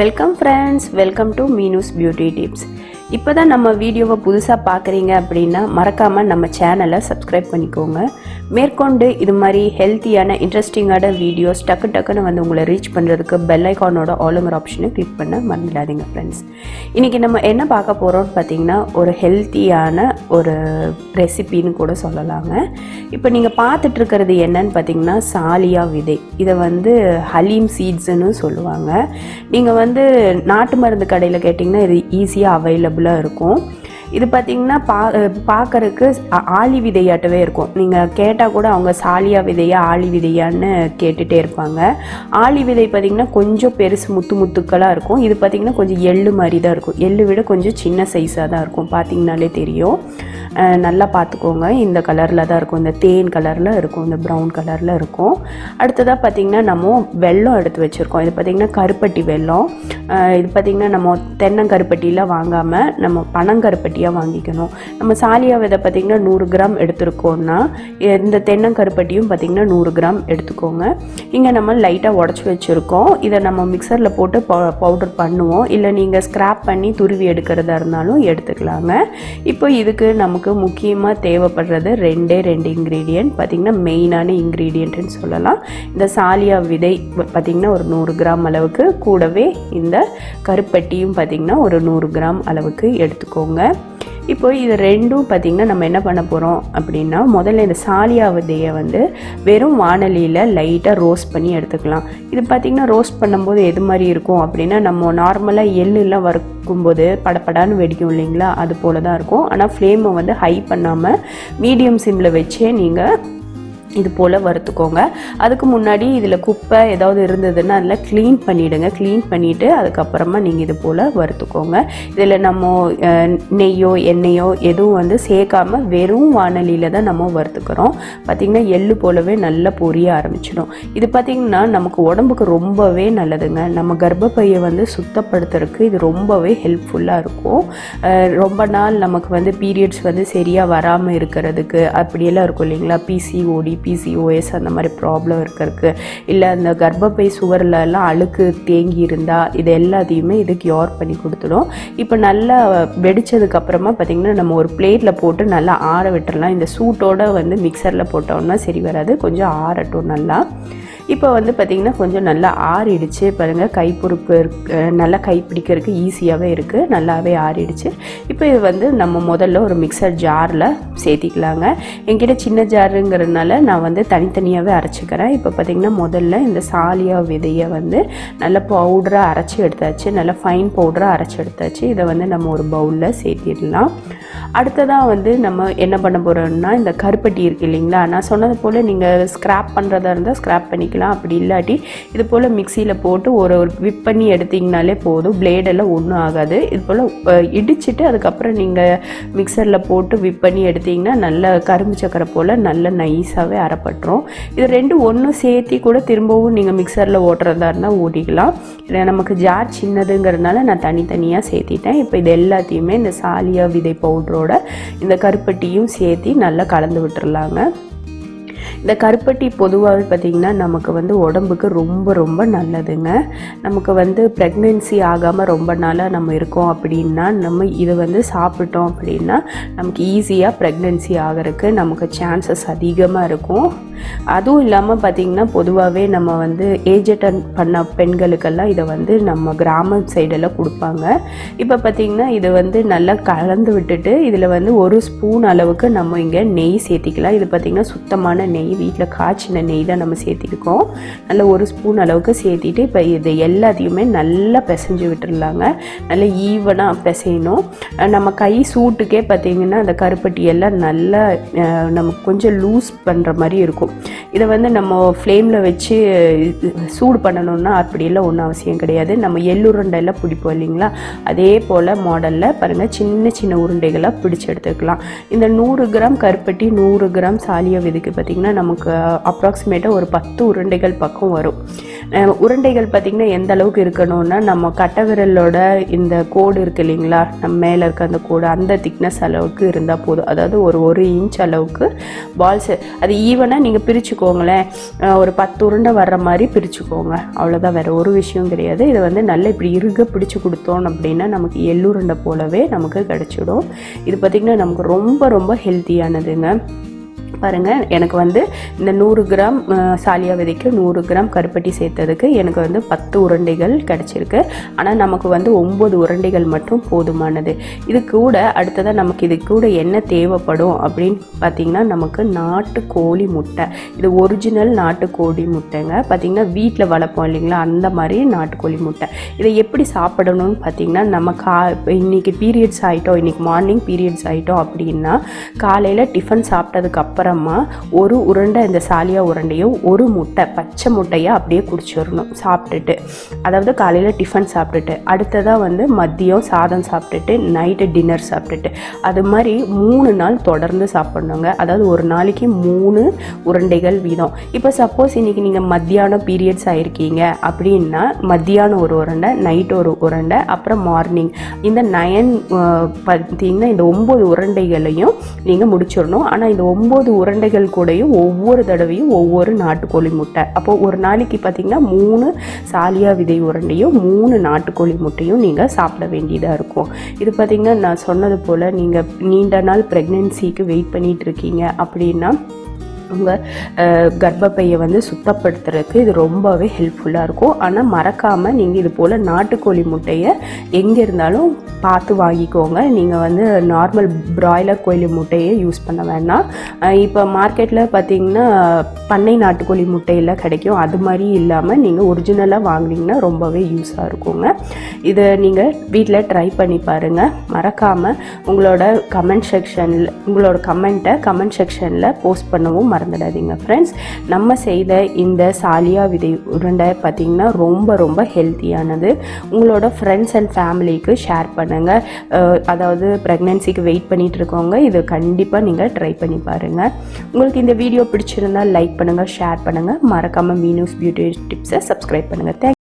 Welcome friends welcome to Meenu's beauty tips இப்போ தான் நம்ம வீடியோவை புதுசாக பார்க்குறீங்க அப்படின்னா மறக்காமல் நம்ம சேனலை சப்ஸ்கிரைப் பண்ணிக்கோங்க. மேற்கொண்டு இது மாதிரி ஹெல்த்தியான இன்ட்ரெஸ்டிங்கான வீடியோஸ் டக்கு டக்குன்னு வந்து உங்களை ரீச் பண்ணுறதுக்கு பெல் ஐக்கானோட ஆளுங்கிற ஆப்ஷனை கிளிக் பண்ண மறந்துடாதீங்க ஃப்ரெண்ட்ஸ் இன்றைக்கி நம்ம என்ன பார்க்க போகிறோம்னு பார்த்தீங்கன்னா ஒரு ஹெல்த்தியான ஒரு ரெசிபின்னு கூட சொல்லலாங்க. இப்போ நீங்கள் பார்த்துட்ருக்கிறது என்னன்னு பார்த்தீங்கன்னா சாலியா விதை. இதை வந்து ஹலீம் சீட்ஸ்னு சொல்லுவாங்க. நீங்கள் வந்து நாட்டு மருந்து கடையில் கேட்டிங்கன்னா இது ஈஸியாக அவைலபிளாக இருக்கும். இது பார்த்தீங்கன்னா பா பார்க்கறதுக்கு ஆளி விதையாட்டவே இருக்கும். நீங்கள் கேட்டால் கூட அவங்க சாலியா விதையா ஆளி விதையான்னு கேட்டுகிட்டே இருப்பாங்க. ஆளி விதை பார்த்திங்கன்னா கொஞ்சம் பெருசு முத்து முத்துக்களாக இருக்கும். இது பார்த்தீங்கன்னா கொஞ்சம் எள்ளு மாதிரி தான் இருக்கும். எள்ளு விட கொஞ்சம் சின்ன சைஸாக தான் இருக்கும். பார்த்திங்கனாலே தெரியும். நல்லா பார்த்துக்கோங்க. இந்த கலரில் தான் இருக்கும். இந்த தேன் கலரில் இருக்கும். இந்த ப்ரௌன் கலரில் இருக்கும். அடுத்ததாக பார்த்திங்கன்னா நம்ம வெல்லம் எடுத்து வச்சுருக்கோம். இது பார்த்திங்கன்னா கருப்பட்டி வெல்லம். இது பார்த்திங்கன்னா நம்ம தென்னங்கருப்பட்டியில் வாங்காமல் நம்ம பனங்கருப்பட்டியாக வாங்கிக்கணும். நம்ம சாலியா விதை பார்த்திங்கன்னா நூறு கிராம் எடுத்துருக்கோன்னா இந்த தென்னங்கருப்பட்டியும் பார்த்திங்கன்னா நூறு கிராம் எடுத்துக்கோங்க. இங்கே நம்ம லைட்டாக உடச்சி வச்சுருக்கோம். இதை நம்ம மிக்சரில் போட்டு பவுடர் பண்ணுவோம். இல்லை நீங்கள் ஸ்க்ராப் பண்ணி துருவி எடுக்கிறதா இருந்தாலும் எடுத்துக்கலாங்க. இப்போ இதுக்கு நமக்கு முக்கியமாக தேவைப்படுறது ரெண்டே ரெண்டு இன்க்ரீடியன்ட் பார்த்திங்கன்னா மெயினான இன்க்ரீடியண்ட்டுன்னு சொல்லலாம். இந்த சாலியா விதை பார்த்திங்கன்னா ஒரு நூறு கிராம் அளவுக்கு. கூடவே இந்த கருப்பட்டியும் பார்த்திங்கன்னா ஒரு நூறு கிராம் அளவுக்கு எடுத்துக்கோங்க. இப்போ இது ரெண்டும் பார்த்திங்கன்னா நம்ம என்ன பண்ண போகிறோம் அப்படின்னா முதல்ல இந்த சாலியா விதையை வந்து வெறும் வானலியில் லைட்டாக ரோஸ்ட் பண்ணி எடுத்துக்கலாம். இது பார்த்திங்கன்னா ரோஸ்ட் பண்ணும்போது எது மாதிரி இருக்கும் அப்படின்னா நம்ம நார்மலாக எள்ளுலாம் வறுக்கும்போது படப்படான்னு வெடிக்கும் இல்லைங்களா? அது போல தான் இருக்கும் ஆனால் ஃப்ளேமை வந்து ஹை பண்ணாமல் மீடியம் சிம்மில் வச்சே நீங்கள் இது போல் வறுத்துக்கோங்க. அதுக்கு முன்னாடி இதில் குப்பை ஏதாவது இருந்ததுன்னா அதில் க்ளீன் பண்ணிவிடுங்க க்ளீன் பண்ணிவிட்டு அதுக்கப்புறமா நீங்கள் இது போல் வறுத்துக்கோங்க. இதில் நம்ம நெய்யோ எண்ணெயோ எதுவும் வந்து சேர்க்காம வெறும் வானலியில் தான் நம்ம வறுத்துக்கிறோம். பார்த்திங்கன்னா எள்ளு போலவே நல்லா பொரிய ஆரம்பிச்சிடும். இது பார்த்திங்கன்னா நமக்கு உடம்புக்கு ரொம்பவே நல்லதுங்க. நம்ம கர்ப்பப்பையை வந்து சுத்தப்படுத்துறதுக்கு இது ரொம்பவே ஹெல்ப்ஃபுல்லாக இருக்கும். ரொம்ப நாள் நமக்கு வந்து பீரியட்ஸ் வந்து சரியாக வராமல் இருக்கிறதுக்கு அப்படியெல்லாம் இருக்கும் இல்லைங்களா? பிசிஓடி பிசிஓஎஸ் அந்த மாதிரி ப்ராப்ளம் இருக்கிறதுக்கு இல்லை அந்த கர்ப்பப்பை சுவர்ல எல்லாம் அழுக்கு தேங்கி இருந்தால் இது எல்லாத்தையுமே இது கியூர் பண்ணி கொடுத்துடும். இப்போ நல்லா வெடித்ததுக்கப்புறமா பார்த்திங்கன்னா நம்ம ஒரு பிளேட்டில் போட்டு நல்லா ஆற விட்டுறலாம். இந்த சூட்டோட வந்து மிக்சரில் போட்டோம்னா சரி வராது. கொஞ்சம் ஆறட்டும் நல்லா. இப்போ வந்து பார்த்திங்கன்னா கொஞ்சம் நல்லா ஆறிடுச்சு. பாருங்கள் கைப்பொறுப்பு நல்லா கை பிடிக்கிறதுக்கு ஈஸியாகவே இருக்குது நல்லாவே ஆறிடுச்சு. இப்போ இது வந்து நம்ம முதல்ல ஒரு மிக்சர் ஜாரில் சேர்த்திக்கலாங்க. என்கிட்ட சின்ன ஜாருங்கிறதுனால நான் வந்து தனித்தனியாகவே அரைச்சிக்கிறேன். இப்போ பார்த்திங்கன்னா முதல்ல இந்த சாலியா விதையை வந்து நல்லா பவுடராக அரைச்சி எடுத்தாச்சு. நல்லா ஃபைன் பவுடராக அரைச்சி எடுத்தாச்சு. இதை வந்து நம்ம ஒரு பவுலில் சேர்த்திடலாம். அடுத்ததாக வந்து நம்ம என்ன பண்ண போகிறோம்னா இந்த கருப்பட்டி இருக்கு இல்லைங்களா? நான் சொன்னது போல் நீங்கள் ஸ்க்ராப் பண்ணுறதா இருந்தால் ஸ்க்ராப் பண்ணிக்கலாம் அப்படி இல்லாட்டி இது போல் மிக்சியில் போட்டு ஒரு ஒரு விப் பண்ணி எடுத்திங்கனாலே போதும். பிளேடெல்லாம் ஒன்றும் ஆகாது. இது போல் இடிச்சிட்டு அதுக்கப்புறம் நீங்கள் மிக்சரில் போட்டு விப் பண்ணி எடுத்திங்கன்னா நல்ல கரும்பு சக்கரை போல் நல்ல நைஸாகவே அரைப்பட்டுரும். இது ரெண்டும் ஒன்றும் சேர்த்தி கூட திரும்பவும் நீங்கள் மிக்சரில் ஓட்டுறதா இருந்தால் ஓட்டிக்கலாம். இல்லை நமக்கு ஜார் சின்னதுங்கிறதுனால நான் தனித்தனியாக சேர்த்திட்டேன். இப்போ இது எல்லாத்தையுமே இந்த சாலியா விதை பவுடரோட இந்த கருப்பட்டியும் சேர்த்தி நல்லா கலந்து விட்டுறலாங்க. இந்த கருப்பட்டி பொதுவாகவே பார்த்திங்கன்னா நமக்கு வந்து உடம்புக்கு ரொம்ப ரொம்ப நல்லதுங்க. நமக்கு வந்து ப்ரெக்னென்சி ஆகாமல் ரொம்ப நாளாக நம்ம இருக்கோம் அப்படின்னா நம்ம இதை வந்து சாப்பிட்டோம் அப்படின்னா நமக்கு ஈஸியாக ப்ரெக்னென்சி ஆகிறதுக்கு நமக்கு சான்சஸ் அதிகமாக இருக்கும். அதுவும் இல்லாமல் பார்த்திங்கன்னா பொதுவாகவே நம்ம வந்து ஏஜ் பண்ண பெண்களுக்கெல்லாம் இதை வந்து நம்ம கிராம சைடெல்லாம் கொடுப்பாங்க. இப்போ பார்த்திங்கன்னா இது வந்து நல்லா கலந்து விட்டுட்டு இதில் வந்து ஒரு ஸ்பூன் அளவுக்கு நம்ம இங்கே நெய் சேர்த்திக்கலாம். இது பார்த்திங்கன்னா சுத்தமான நெய் வீட்டில் காய்ச்சின நெய் தான் நம்ம சேர்த்திருக்கோம். நல்ல ஒரு ஸ்பூன் அளவுக்கு சேர்த்திட்டு இப்போ இது எல்லாத்தையுமே நல்லா பிசைஞ்சு விட்டுறலாங்க நல்லா ஈவனாக பிசையணும். நம்ம கை சூட்டுக்கே பார்த்திங்கன்னா அந்த கருப்பட்டி எல்லாம் நல்லா நம்ம நமக்கு கொஞ்சம் லூஸ் பண்ணுற மாதிரி இருக்கும். இதை வந்து நம்ம ஃப்ளேமில் வச்சு சூடு பண்ணணும்னா அப்படியெல்லாம் ஒன்றும் அவசியம் கிடையாது. நம்ம எள்ளுருண்டையெல்லாம் பிடிப்போம் இல்லைங்களா? அதே போல் மாடலில் பாருங்கள் சின்ன சின்ன உருண்டைகளாக பிடிச்சி எடுத்துக்கலாம். இந்த நூறு கிராம் கருப்பட்டி நூறு கிராம் சாலியா விதைக்கு பார்த்திங்கன்னா நம்ம நமக்கு அப்ராக்சிமேட்டாக ஒரு பத்து உருண்டைகள் பக்கம் வரும். உருண்டைகள் பார்த்திங்கன்னா எந்த அளவுக்கு இருக்கணும்னா நம்ம கட்டை விரலோட இந்த கோடு இருக்கு இல்லைங்களா? நம்ம மேலே இருக்க அந்த கோடு அந்த திக்னஸ் அளவுக்கு இருந்தால் போதும். அதாவது ஒரு ஒரு இன்ச் அளவுக்கு பால்ஸ் அது ஈவனாக நீங்கள் பிரிச்சுக்கோங்களேன். ஒரு பத்து உருண்டை வர்ற மாதிரி பிரிச்சுக்கோங்க. அவ்வளோதான் வேறு ஒரு விஷயம் கிடையாது. இதை வந்து நல்லா இப்படி இருக பிடிச்சு கொடுத்தோம் அப்படின்னா நமக்கு எள்ளுருண்டை போலவே நமக்கு கிடச்சிடும். இது பார்த்திங்கன்னா நமக்கு ரொம்ப ரொம்ப ஹெல்த்தியானதுங்க பாருங்கள் எனக்கு வந்து இந்த நூறு கிராம் சாலியா விதைக்கு நூறு கிராம் கருப்பட்டி சேர்த்ததுக்கு எனக்கு வந்து பத்து உருண்டைகள் கிடச்சிருக்கு. ஆனால் நமக்கு வந்து ஒம்பது உருண்டைகள் மட்டும் போதுமானது. இது கூட அடுத்ததாக நமக்கு இது கூட என்ன தேவைப்படும் அப்படின்னு பார்த்தீங்கன்னா நமக்கு நாட்டு கோழி முட்டை. இது ஒரிஜினல் நாட்டு கோழி முட்டைங்க. பார்த்திங்கன்னா வீட்டில் வளர்ப்போம் இல்லைங்களா அந்த மாதிரி நாட்டுக்கோழி முட்டை. இதை எப்படி சாப்பிடணும்னு பார்த்தீங்கன்னா நம்ம கா இப்போ இன்றைக்கி பீரியட்ஸ் ஆகிட்டோம் இன்றைக்கி மார்னிங் பீரியட்ஸ் ஆகிட்டோம் அப்படின்னா காலையில் டிஃபன் சாப்பிட்டதுக்கு அப்புறமா ஒரு உருண்டை இந்த சாலியா உருண்டையும் ஒரு முட்டை பச்சை முட்டையை அப்படியே குடிச்சிடணும் சாப்பிட்டுட்டு. அதாவது காலையில் டிஃபன் சாப்பிட்டுட்டு. அடுத்ததாக வந்து மதியம் சாதம் சாப்பிட்டுட்டு நைட்டு டின்னர் சாப்பிட்டுட்டு. அது மாதிரி மூணு நாள் தொடர்ந்து சாப்பிட்ணுங்க. அதாவது ஒரு நாளைக்கு மூணு உருண்டைகள் வீதம். இப்போ சப்போஸ் இன்றைக்கி நீங்கள் மத்தியானம் பீரியட்ஸ் ஆகிருக்கீங்க அப்படின்னா மத்தியானம் ஒரு உருண்டை நைட் ஒரு உருண்டை அப்புறம் மார்னிங் இந்த நயன் பார்த்தீங்கன்னா இந்த ஒம்பது உருண்டைகளையும் நீங்கள் முடிச்சிடணும். ஆனால் இந்த ஒம்பது உருண்டைகள் கூடயும் ஒவ்வொரு தடவையும் ஒவ்வொரு நாட்டுக்கோழி முட்டை. அப்போது ஒரு நாளைக்கு பார்த்தீங்கன்னா மூணு சாலியா விதை உருண்டையும் மூணு நாட்டுக்கோழி முட்டையும் நீங்கள் சாப்பிட வேண்டியதாக இருக்கும். இது பார்த்திங்கன்னா நான் சொன்னது போல் நீங்கள் நீண்ட நாள் ப்ரெக்னென்சிக்கு வெயிட் பண்ணிகிட்டு இருக்கீங்க அப்படின்னா உங்கள் கர்ப்பப்பையை வந்து சுத்தப்படுத்துறதுக்கு இது ரொம்பவே ஹெல்ப்ஃபுல்லாக இருக்கும். ஆனால் மறக்காமல் நீங்கள் இது போல் நாட்டுக்கோழி முட்டையை எங்கே இருந்தாலும் பார்த்து வாங்கிக்கோங்க. நீங்கள் வந்து நார்மல் பிராய்லர் கோழி முட்டையை யூஸ் பண்ண வேண்டாம் இப்போ மார்க்கெட்டில் பார்த்தீங்கன்னா பண்ணை நாட்டுக்கோழி முட்டையில் கிடைக்கும். அது மாதிரி இல்லாமல் நீங்கள் ஒரிஜினலாக வாங்குனீங்கன்னா ரொம்பவே யூஸாக இருக்குங்க. இதை நீங்கள் வீட்டில் ட்ரை பண்ணி பாருங்கள் மறக்காமல் உங்களோட கமெண்ட் செக்ஷனில் உங்களோட கமெண்ட்டை கமெண்ட் செக்ஷனில் போஸ்ட் பண்ணவும் மறந்துடாதீங்க ஃப்ரெண்ட்ஸ் நம்ம செய்த இந்த சாலியா விதை உருண்டை பார்த்திங்கன்னா ரொம்ப ரொம்ப ஹெல்த்தியானது உங்களோட ஃப்ரெண்ட்ஸ் அண்ட் ஃபேமிலிக்கு ஷேர் பண்ணுங்கள் அதாவது ப்ரெக்னென்சிக்கு வெயிட் பண்ணிகிட்டு இருக்கவங்க இது கண்டிப்பாக நீங்கள் ட்ரை பண்ணி பாருங்கள் உங்களுக்கு இந்த வீடியோ பிடிச்சிருந்தா லைக் பண்ணுங்கள் ஷேர் பண்ணுங்கள் மறக்காமல் மீனூஸ் பியூட்டி டிப்ஸை சப்ஸ்கிரைப் பண்ணுங்கள் தேங்க்